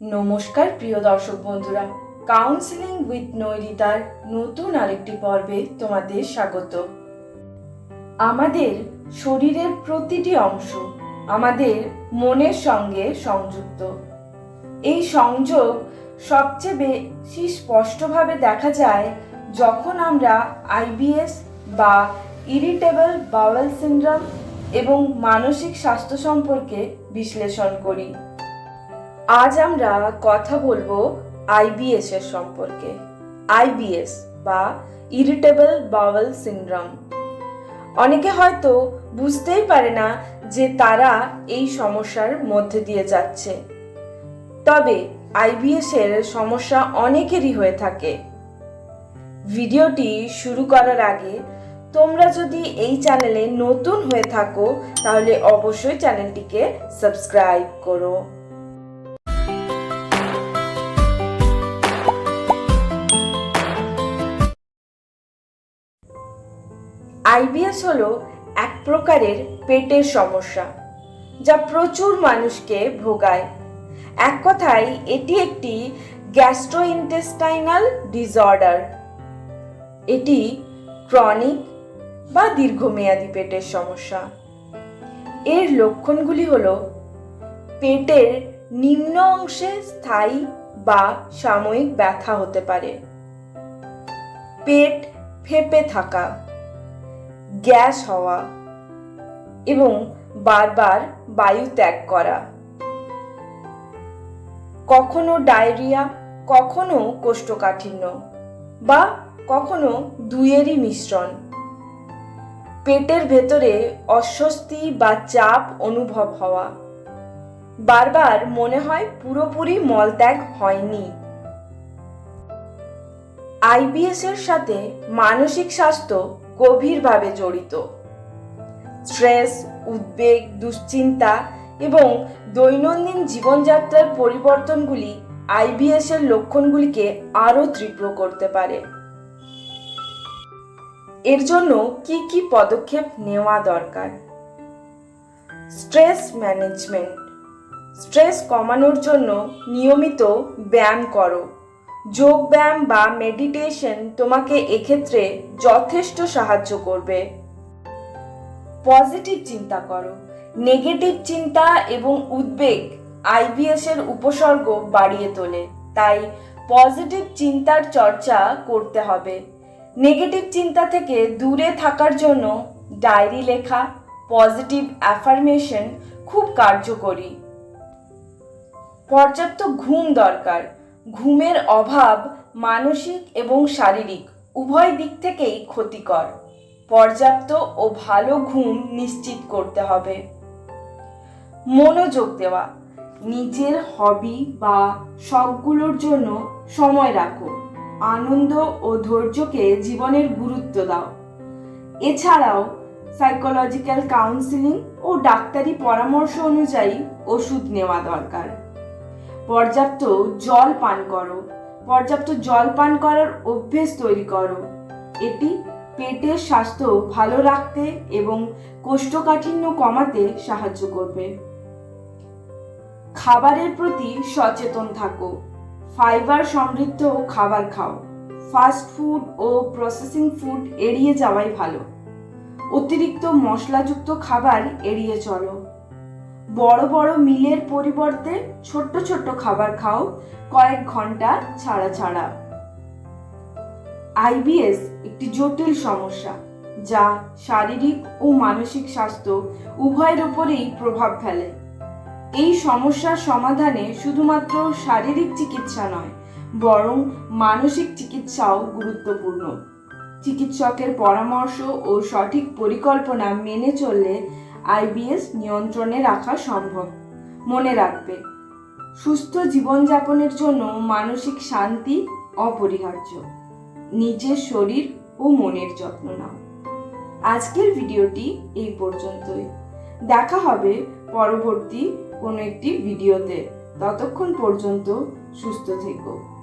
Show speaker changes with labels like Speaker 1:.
Speaker 1: নমস্কার, প্রিয় দর্শক বন্ধুরা। কাউন্সিলিং উইথ নৈরিতার নতুন আরেকটি পর্বে তোমাদের স্বাগত। আমাদের শরীরের প্রতিটি অংশ আমাদের মনের সঙ্গে সংযুক্ত। এই সংযোগ সবচেয়ে বেশি স্পষ্টভাবে দেখা যায় যখন আমরা আইবিএস বা ইরিটেবল বাওয়েল সিন্ড্রোম এবং মানসিক স্বাস্থ্য সম্পর্কে বিশ্লেষণ করি। আজ আমরা কথা বলব আইবিএস এর সম্পর্কে। আইবিএস বা ইরিটেবল বাওয়েল সিনড্রোম অনেকে হয়তো বুঝতেই পারে না যে তারা এই সমস্যার মধ্যে দিয়ে যাচ্ছে। তবে আইবিএস এর সমস্যা অনেকেরই হয়ে থাকে। ভিডিওটি শুরু করার আগে তোমরা যদি এই চ্যানেলে নতুন হয়ে থাকো, তাহলে অবশ্যই চ্যানেলটিকে সাবস্ক্রাইব করো। আইবিএস হলো এক প্রকারের পেটের সমস্যা, যা প্রচুর মানুষকে ভোগায়। এক কথায়, এটি একটি গ্যাস্ট্রোইন্টেস্টাইনাল ডিসঅর্ডার। এটি ক্রনিক বা দীর্ঘমেয়াদী পেটের সমস্যা। এর লক্ষণগুলি হলো পেটের নিম্ন অংশে স্থায়ী বা সাময়িক ব্যথা হতে পারে, পেট ফেপে থাকা গ্যাস হওয়া এবং বারবার বায়ু ত্যাগ করা। কখনো ডায়রিয়া, কখনো কোষ্ঠকাঠিন্য বা কখনো দুইয়েরই মিশ্রণ। পেটের ভেতরে অস্বস্তি বা চাপ অনুভব হওয়া। বারবার মনে হয় পুরোপুরি মলত্যাগ হয়নি। আইবিএস এর সাথে মানসিক স্বাস্থ্য গভীরভাবে জড়িত। স্ট্রেস, উদ্বেগ, দুশ্চিন্তা এবং দৈনন্দিন জীবনযাত্রার পরিবর্তনগুলি আইবিএস এর লক্ষণগুলিকে আরও তীব্র করতে পারে। এর জন্য কি কি পদক্ষেপ নেওয়া দরকার? Stress management. স্ট্রেস কমানোর জন্য নিয়মিত ব্যায়াম করো। যোগ ব্যায়াম বা মেডিটেশন তোমাকে এক্ষেত্রে যথেষ্ট সাহায্য করবে। পজিটিভ চিন্তা করো নেগেটিভ চিন্তা এবং উদ্বেগ আইবিএস এর উপসর্গ বাড়িয়ে তোলে, তাই পজিটিভ চিন্তার চর্চা করতে হবে। নেগেটিভ চিন্তা থেকে দূরে থাকার জন্য ডায়েরি লেখা পজিটিভ অ্যাফার্মেশন খুব কার্যকরী। পর্যাপ্ত ঘুম দরকার ঘুমের অভাব মানসিক এবং শারীরিক, উভয় দিক থেকেই ক্ষতিকর। পর্যাপ্ত ও ভালো ঘুম নিশ্চিত করতে হবে। মনোযোগ দেওয়া, নিজের হবি বা শখগুলোর জন্য সময় রাখো। আনন্দ ও ধৈর্যকে জীবনের গুরুত্ব দাও। এছাড়াও সাইকোলজিক্যাল কাউন্সিলিং ও ডাক্তারি পরামর্শ অনুযায়ী ওষুধ নেওয়া দরকার। পর্যাপ্ত জল পান করো। পর্যাপ্ত জল পান করার অভ্যেস তৈরি করো। এটি পেটের স্বাস্থ্য ভালো রাখতে এবং কোষ্ঠকাঠিন্য কমাতে সাহায্য করবে। খাবারের প্রতি সচেতন থাকো। ফাইবার সমৃদ্ধ খাবার খাও। ফাস্ট ফুড ও প্রসেসিং ফুড এড়িয়ে যাওয়াই ভালো। অতিরিক্ত মশলাযুক্ত খাবার এড়িয়ে চলো। বড় বড় মিলের পরিবর্তে ছোট্ট ছোট্ট খাবার খাও, কয়েক ঘণ্টা ছাড়া ছাড়া। আইবিএস একটি জটিল সমস্যা, যা শারীরিক ও মানসিক স্বাস্থ্য উভয়ের উপরেই প্রভাব ফেলে। এই সমস্যার সমাধানে শুধুমাত্র শারীরিক চিকিৎসা নয়, বরং মানসিক চিকিৎসাও গুরুত্বপূর্ণ। চিকিৎসকের পরামর্শ ও সঠিক পরিকল্পনা মেনে চললে আইবিএস নিয়ন্ত্রণে রাখা সম্ভব। মনে রাখবে, সুস্থ জীবনযাপনের জন্য মানসিক শান্তি অপরিহার্য। নিজের শরীর ও মনের যত্ন নাও। আজকের ভিডিওটি এই পর্যন্তই। দেখা হবে পরবর্তী কোনো একটি ভিডিওতে। ততক্ষণ পর্যন্ত সুস্থ থেকো।